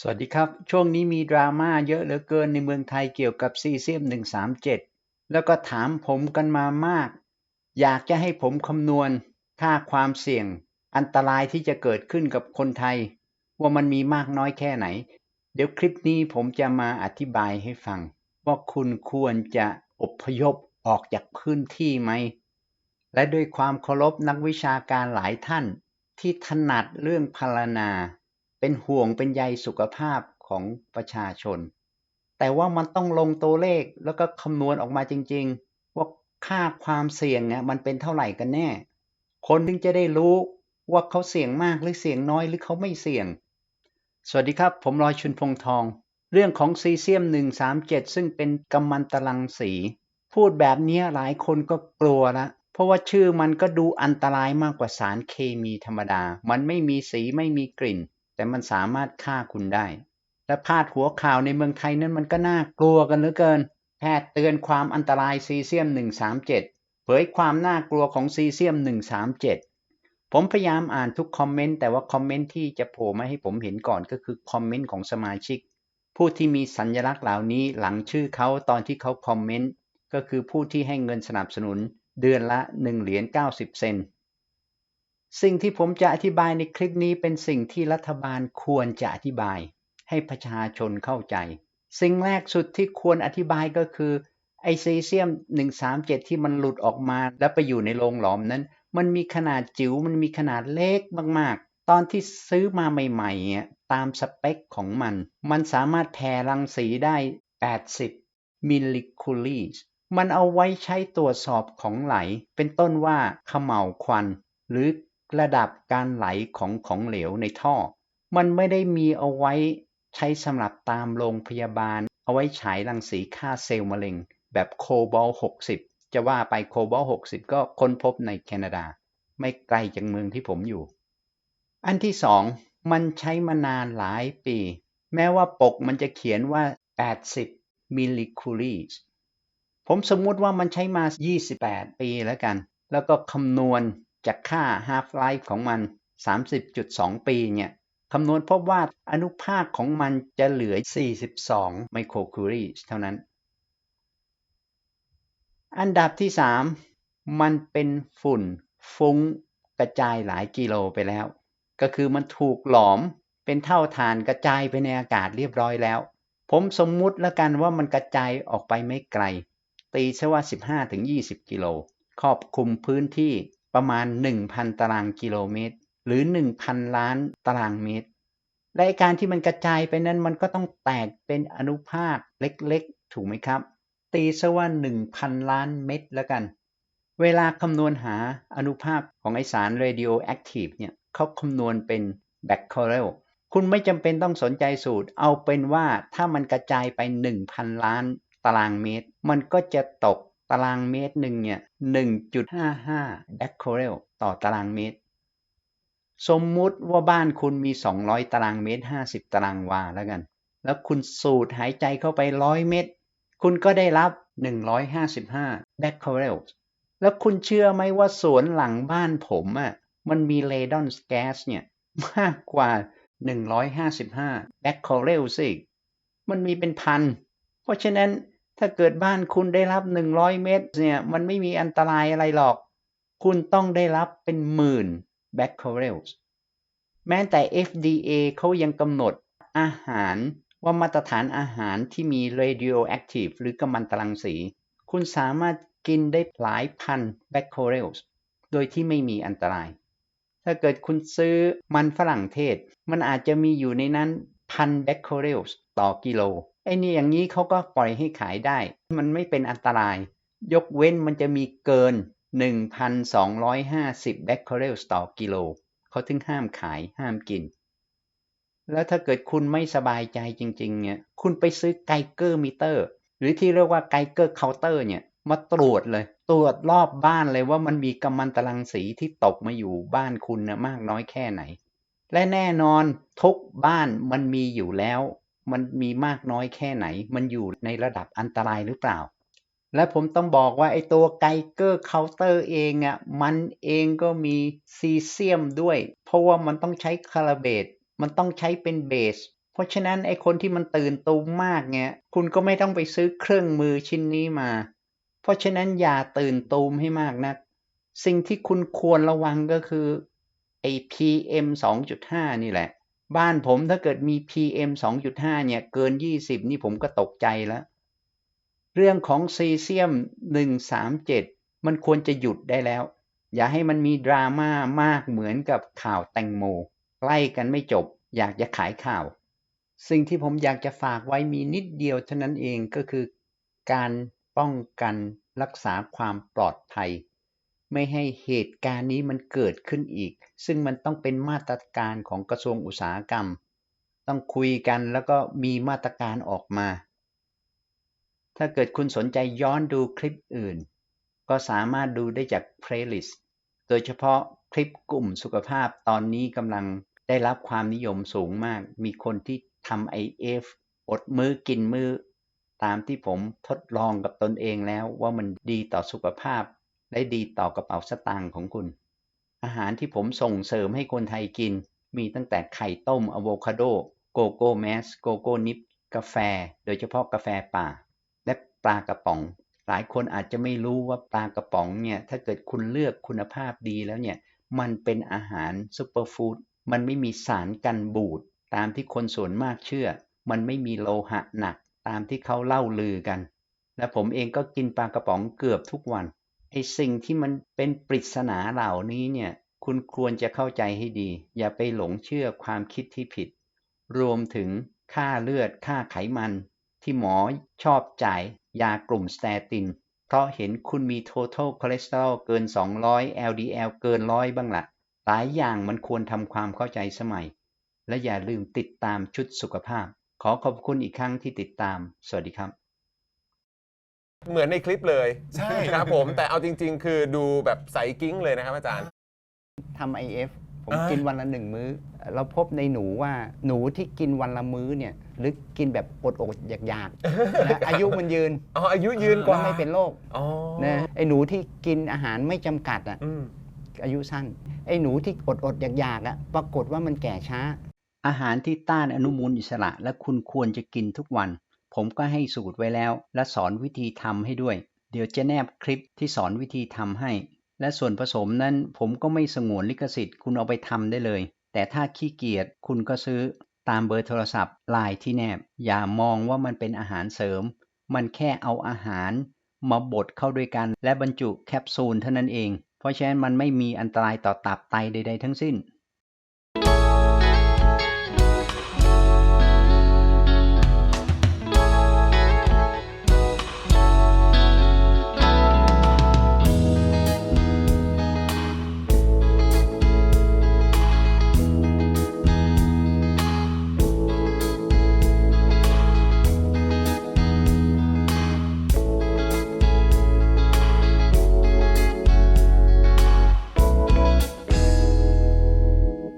สวัสดีครับ ช่วงนี้มีดราม่าเยอะเหลือเกินในเมืองไทยเกี่ยวกับซีเซียม 137 แล้วก็ถามผมกันมามาก อยากจะให้ผมคำนวณค่าความเสี่ยง อันตรายที่จะเกิดขึ้นกับคนไทย ว่ามันมีมากน้อยแค่ไหน เดี๋ยวคลิปนี้ผมจะมาอธิบายให้ฟัง ว่าคุณควรจะอพยพออกจากพื้นที่ไหม และด้วยความเคารพนักวิชาการหลายท่าน ที่ถนัดเรื่องพรรณนา เป็นห่วงเป็นใยสุขภาพของประชาชน แต่ว่ามันต้องลงตัวเลขแล้วก็คำนวณออกมาจริง ๆ ว่าค่าความเสี่ยงเนี่ยมันเป็นเท่าไหร่กันแน่ คนถึงจะได้รู้ว่าเขาเสี่ยงมากหรือเสี่ยงน้อยหรือเขาไม่เสี่ยง สวัสดีครับ ผมรอยชุนพงทอง เรื่องของซีเซียม 137 ซึ่งเป็นกัมมันตรังสี พูดแบบนี้หลายคนก็กลัวละเพราะว่าชื่อมันก็ดูอันตรายมากกว่าสารเคมีธรรมดา มันไม่มีสีไม่มีกลิ่น แต่มันสามารถฆ่าคุณได้ และพาดหัวข่าวในเมืองไทยนั้นมันก็น่ากลัวกันเหลือเกิน แพทย์เตือนความอันตรายซีเซียม 137 เผยความน่ากลัวของซีเซียม 137 ผมพยายามอ่านทุกคอมเมนต์แต่ว่าคอมเมนต์ที่จะโผล่มาให้ผมเห็นก่อนก็คือคอมเมนต์ของสมาชิก ผู้ที่มีสัญลักษณ์เหล่านี้หลังชื่อเขาตอนที่เขาคอมเมนต์ก็คือผู้ที่ให้เงินสนับสนุน เดือนละ1เหรียญ90 เซนต์ สิ่งที่ผมจะอธิบายในคลิปนี้เป็นสิ่งที่รัฐบาลควรจะอธิบาย ให้ประชาชนเข้าใจ สิ่งแรกสุดที่ควรอธิบายก็คือไอซีเซียม 137 ที่มันหลุดออกมาแล้วไปอยู่ในโรงหลอมนั้น มันมีขนาดจิ๋วมันมีขนาดเล็กมากๆ ตอนที่ซื้อมาใหม่ๆเนี่ยตามสเปคของมัน มันสามารถแผ่รังสีได้ 80 มิลลิคูลีสมันเอาไว้ใช้ตรวจสอบของไหล เป็นต้นว่าเขม่าควัน หรือ ระดับการไหลของของเหลวในท่อ มันไม่ได้มีเอาไว้ใช้สำหรับตามโรงพยาบาล เอาไว้ฉายรังสีฆ่าเซลล์มะเร็ง แบบโคบอล60 จะว่าไปโคบอล60 ก็ค้นพบในแคนาดา ไม่ไกลจากเมืองที่ผมอยู่ อันที่สองมันใช้มานานหลายปี แม้ว่าปกมันจะเขียนว่า 80 มิลลิคูลีผมสมมุติว่ามันใช้มา 28 ปีแล้วกัน แล้วก็คำนวณ จากค่า half life ของมัน 30.2 ปีเนี่ยคำนวณพบว่าอนุภาคของมันจะเหลือ 42 ไมโครคูรีเท่านั้น อันดับที่ 3 มันเป็นฝุ่นฟุ้งกระจายหลายกิโลไปแล้ว ก็คือมันถูกหลอมเป็นเท่าฐานกระจายไปในอากาศเรียบร้อยแล้ว ผมสมมุติแล้วกันว่ามันกระจายออกไปไม่ไกล ตีซะว่า 15-20 กิโล ครอบคลุมพื้นที่ ประมาณ 1,000 ตารางกิโลเมตร หรือ 1,000 ล้านตารางเมตร และการที่มันกระจายไปนั้นมันก็ต้องแตกเป็นอนุภาคเล็กๆ ถูกไหมครับ ตีซะว่า 1,000 ล้านเม็ดแล้วกัน เวลาคำนวณหาอนุภาคของไอสาร radioactive เนี่ยเขาคำนวณเป็น becquerel คุณไม่จำเป็นต้องสนใจสูตร เอาเป็นว่าถ้ามันกระจายไป 1,000 ล้านตารางเมตร มันก็จะตก ตารางเมตรหนึ่งเนี่ย1.55 becquerel ต่อตารางเมตร สมมุติว่าบ้านคุณมี200ตารางเมตร50ตารางวาแล้วกัน แล้วคุณสูดหายใจเข้าไป100เมตร คุณก็ได้รับ155 becquerel แล้วคุณเชื่อไหมว่าสวนหลังบ้านผมอะ่ะมันมีเรดอนแก๊สเนี่ยมากกว่า 155 becquerel สิมันมีเป็นพัน เพราะฉะนั้น ถ้าเกิดบ้านคุณได้รับ100เมตรเนี่ยมันไม่มีอันตรายอะไรหรอก คุณต้องได้รับเป็นหมื่น becquerel แม้แต่ FDA เขายังกำหนดอาหารว่ามาตรฐานอาหารที่มี radioactive หรือกัมมันตรังสี คุณสามารถกินได้หลายพัน becquerel โดยที่ไม่มีอันตราย ถ้าเกิดคุณซื้อมันฝรั่งเทศ มันอาจจะมีอยู่ในนั้นพัน becquerel ต่อกิโล ไอ้นี่อย่างนี้เขาก็ปล่อยให้ขายได้ มันไม่เป็นอันตราย ยกเว้นมันจะมีเกิน 1,250 becquerel ต่อกิโลเขาถึงห้ามขายห้ามกิน แล้วถ้าเกิดคุณไม่สบายใจจริง ๆ เนี่ย คุณไปซื้อไกเกอร์มิเตอร์ หรือที่เรียกว่าไกเกอร์เคาน์เตอร์เนี่ยมาตรวจเลย ตรวจรอบบ้านเลยว่ามันมีกัมมันตรังสีที่ตกมาอยู่บ้านคุณนะมากน้อยแค่ไหน และแน่นอนทุกบ้านมันมีอยู่แล้ว มันมีมากน้อยแค่ไหน มันอยู่ในระดับอันตรายหรือเปล่า และผมต้องบอกว่าไอ้ตัวไกเกอร์เคาน์เตอร์เองอะมันเองก็มีซีเซียมด้วย เพราะว่ามันต้องใช้คาราเบตมันต้องใช้เป็นเบส เพราะฉะนั้นไอคนที่มันตื่นตูมมากเนี่ยคุณก็ไม่ต้องไปซื้อเครื่องมือชิ้นนี้มา เพราะฉะนั้นอย่าตื่นตูมให้มากนัก สิ่งที่คุณควรระวังก็คือไอ PM 2.5 นี่แหละ บ้านผมถ้าเกิดมี PM 2.5 เนี่ย เกิน 20 นี่ผมก็ตกใจแล้ว เรื่องของซีเซียม 137 มันควรจะหยุดได้แล้ว อย่าให้มันมีดราม่ามากเหมือนกับข่าวแตงโม ใกล้กันไม่จบ อยากจะขายข่าว สิ่งที่ผมอยากจะฝากไว้มีนิดเดียวเท่านั้นเองก็คือ การป้องกันรักษาความปลอดภัย ไม่ให้เหตุการณ์นี้มันเกิดขึ้นอีก ซึ่งมันต้องเป็นมาตรการของกระทรวงอุตสาหกรรม ต้องคุยกันแล้วก็มีมาตรการออกมา ถ้าเกิดคุณสนใจย้อนดูคลิปอื่น ก็สามารถดูได้จาก playlist โดยเฉพาะคลิปกลุ่มสุขภาพตอนนี้กำลังได้รับความนิยมสูงมาก มีคนที่ทำ IF อฟอดมื้อกินมื้อตามที่ผมทดลองกับตนเองแล้วว่ามันดีต่อสุขภาพ และดีต่อกระเป๋าสตางค์ของคุณ อาหารที่ผมส่งเสริมให้คนไทยกิน มีตั้งแต่ไข่ต้มอะโวคาโด โกโก้แมส โกโก้นิป กาแฟ โดยเฉพาะกาแฟป่า และปลากระป๋อง หลายคนอาจจะไม่รู้ว่าปลากระป๋องเนี่ย ถ้าเกิดคุณเลือกคุณภาพดีแล้วเนี่ย มันเป็นอาหารซูเปอร์ฟู้ด มันไม่มีสารกันบูด ตามที่คนส่วนมากเชื่อ มันไม่มีโลหะหนัก ตามที่เขาเล่าลือกัน และผมเองก็กินปลากระป๋องเกือบทุกวัน ไอ้สิ่งที่มันเป็นปริศนาเหล่านี้เนี่ย คุณควรจะเข้าใจให้ดี อย่าไปหลงเชื่อความคิดที่ผิด รวมถึงค่าเลือดค่าไขมัน ที่หมอชอบจ่ายยากลุ่มสเตติน เพราะเห็นคุณมี total cholesterol เกิน 200 LDL เกินร้อยบ้างละ หลายอย่างมันควรทำความเข้าใจสมัย และอย่าลืมติดตามชุดสุขภาพ ขอขอบคุณอีกครั้งที่ติดตาม สวัสดีครับ เหมือนในคลิปเลยใช่ครับผม แต่เอาจริง ๆ คือดูแบบใสกิ้งเลยนะครับอาจารย์ ทำ IF ผมอ่ากิ กินวันละหนึ่งมื้อ เราพบในหนูว่าหนูที่กินวันละมื้อเนี่ย หรือกินแบบอดๆอยากๆนะอายุมันยืนอ๋ออายุยืนกว่าไม่เป็นโรคอ๋อนะไอ้หนูที่กินอาหารไม่จำกัดอะอืมอายุสั้น ไอ้หนูที่อดอดๆอยากๆอะปรากฏว่ามันแก่ช้า อาหารที่ต้านอนุมูลอิสระและคุณควรจะกินทุกวัน ผมก็ให้สูตรไว้แล้ว และสอนวิธีทำให้ด้วย เดี๋ยวจะแนบคลิปที่สอนวิธีทำให้ และส่วนผสมนั้นผมก็ไม่สงวนลิขสิทธิ์ คุณเอาไปทำได้เลย แต่ถ้าขี้เกียจคุณก็ซื้อตามเบอร์โทรศัพท์ไลน์ที่แนบ อย่ามองว่ามันเป็นอาหารเสริม มันแค่เอาอาหาร มาบดเข้าด้วยกัน และบรรจุแคปซูลเท่านั้นเอง เพราะฉะนั้นมันไม่มีอันตรายต่อตับไตใด ๆ ทั้งสิ้น